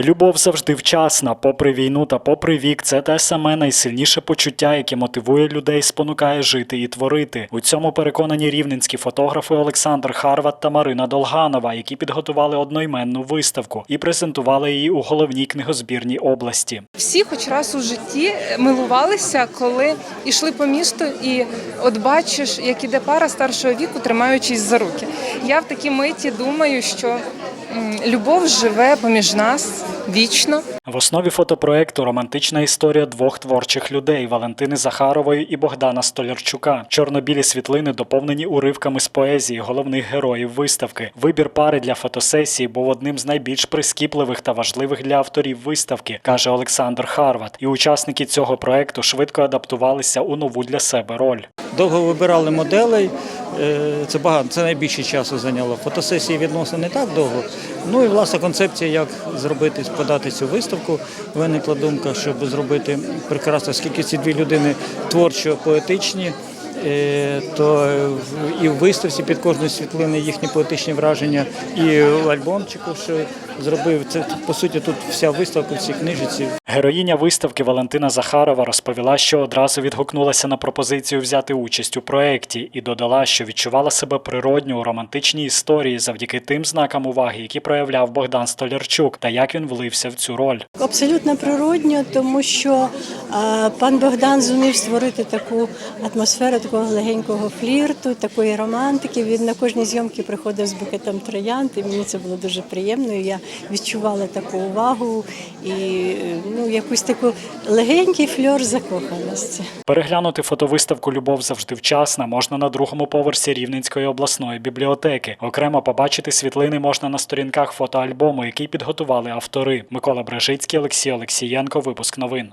Любов завжди вчасна, попри війну та попри вік, це те саме найсильніше почуття, яке мотивує людей, спонукає жити і творити. У цьому переконані рівненські фотографи Олександр Харват та Марина Долганова, які підготували одноіменну виставку і презентували її у головній книгозбірній області. Всі хоч раз у житті милувалися, коли йшли по місту, і от бачиш, як іде пара старшого віку, тримаючись за руки. Я в такій миті думаю, що любов живе поміж нас вічно. В основі фотопроекту романтична історія двох творчих людей Валентини Захарової і Богдана Столярчука. Чорно-білі світлини доповнені уривками з поезії головних героїв виставки. Вибір пари для фотосесії був одним з найбільш прискіпливих та важливих для авторів виставки, каже Олександр Харват. І учасники цього проекту швидко адаптувалися у нову для себе роль. Довго вибирали моделей. е, Це багато, це найбільше часу зайняло. Фотосесії відносно не так довго. Ну і власна концепція, як зробити, подати цю виставку. Виникла думка, щоб зробити прекрасно, оскільки ці дві людини творчо поетичні. Е, То і в виставці під кожною світлиною їхні поетичні враження, і альбомчику, що зробив це по суті тут вся виставка в цій книжці. Героїня виставки Валентина Захарова розповіла, що одразу відгукнулася на пропозицію взяти участь у проєкті і додала, що відчувала себе природньо у романтичній історії завдяки тим знакам уваги, які проявляв Богдан Столярчук, та як він влився в цю роль. Абсолютно природньо, тому що е, пан Богдан зумів створити таку атмосферу такого легенького флірту, такої романтики. Він на кожній зйомці приходив з букетом троянд, і мені це було дуже приємно. Я відчувала таку увагу і е, ну, якусь таку легенький фльор закоханості. Переглянути фотовиставку Любов завжди вчасна можна на другому поверсі Рівненської обласної бібліотеки. Окремо побачити світлини можна на сторінках фотоальбому, який підготували автори Микола Бражицький, Олексій Олексієнко. Випуск новин.